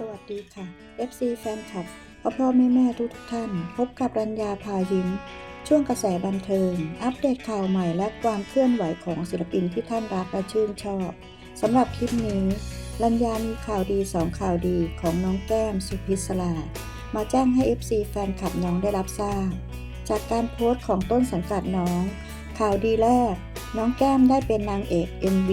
สวัสดีค่ะ FC แฟนคลับพ่อพ่อแม่แม่ทุกทุกท่าน พบกับรัญญาพายิ้ม ช่วงกระแสบันเทิง อัปเดตข่าวใหม่และความเคลื่อนไหวของศิลปินที่ท่านรักและชื่นชอบสำหรับคลิปนี้ รัญญามีข่าวดีสองข่าวดีของน้องแก้มสุพิศลามาแจ้งให้ FC แฟนคลับน้องได้รับทราบ จากการโพสต์ของต้นสังกัดน้อง ข่าวดีแรก น้องแก้มได้เป็นนางเอก MV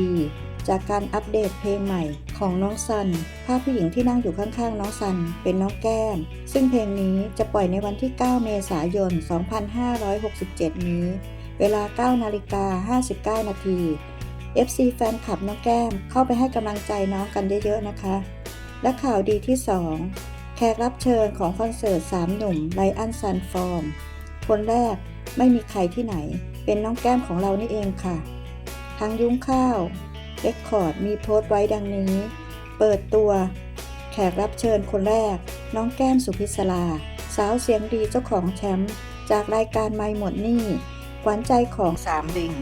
จากการอัปเดตเพลงใหม่ ของน้องซัน ภาพผู้หญิงที่นั่งอยู่ข้างๆ น้องซัน เป็นน้องแก้ม ซึ่งเพลงนี้จะปล่อยในวันที่ 9 เมษายน 2567 นี้ เวลา 9 นาฬิกา 59 นาที FC แฟนคลับน้องแก้มเข้าไปให้กำลังใจน้องกันเยอะๆนะคะ และข่าวดีที่ 2 แขกรับเชิญของคอนเสิร์ต 3 หนุ่มไลอันซันฟอร์ม คนแรกไม่มีใครที่ไหน เป็นน้องแก้มของเรานี่เองค่ะทางยุ้งข้าว เรคคอร์ดมีโพสต์ไว้ดังนี้ เปิดตัว แขกรับเชิญคนแรก น้องแก้มสุพิศลา สาวเสียงดีเจ้าของแชมป์จากรายการไม่หมดหนี่ขวัญใจของสามลิง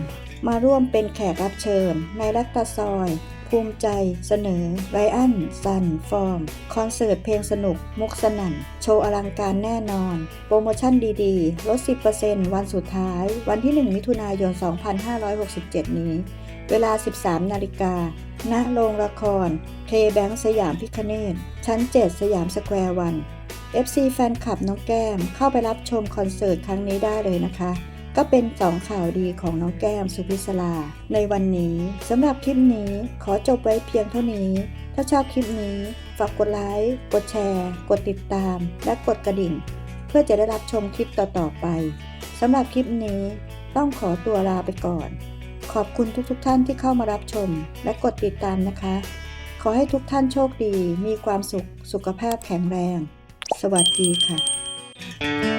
มาร่วมเป็นแขกรับเชิญ ในรักตาซอย ภูมิใจ เสนอไรอันซัน ฟอร์ม คอนเสิร์ตเพลงสนุก มุกสนั่น โชว์อลังการแน่นอน โปรโมชั่นดีๆ ลด 10%วันสุดท้าย วันที่ 1 มิถุนายน 2567 นี้ เวลา 13 นาฬิกา ณ โรงละครเคแบงค์สยามพิคเนตชั้น 7 สยามสแควร์วัน FC แฟนคลับน้องแก้มเข้าไปรับชมคอนเสิร์ตครั้งนี้ได้เลยนะคะ ก็เป็นสองข่าวดีของน้องแก้มสุพิศลา ในวันนี้สำหรับคลิปนี้ขอจบไว้เพียงเท่านี้ ถ้าชอบคลิปนี้ ฝากกดไลค์ กดแชร์ กดติดตาม และกดกระดิ่ง เพื่อจะได้รับชมคลิปต่อๆไปสำหรับคลิปนี้ต้องขอตัวลาไปก่อน ขอบคุณทุกๆทท่านที่เข้ามารับชม และกดติดตามนะคะ ขอให้ทุกท่านโชคดี มีความสุข สุขภาพแข็งแรง สวัสดีค่ะ